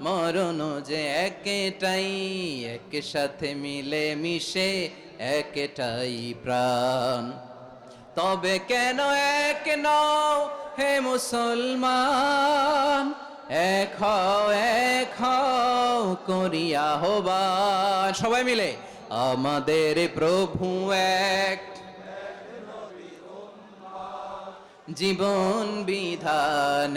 মরণ যে একটাই এক সাথে মিলে মিশে একটাই প্রাণ। তবে কেন এক নও হে মুসলমান? এক হও এক হও করিয়া হবান সবাই মিলে, আমাদের প্রভু এক। জীবন বিধান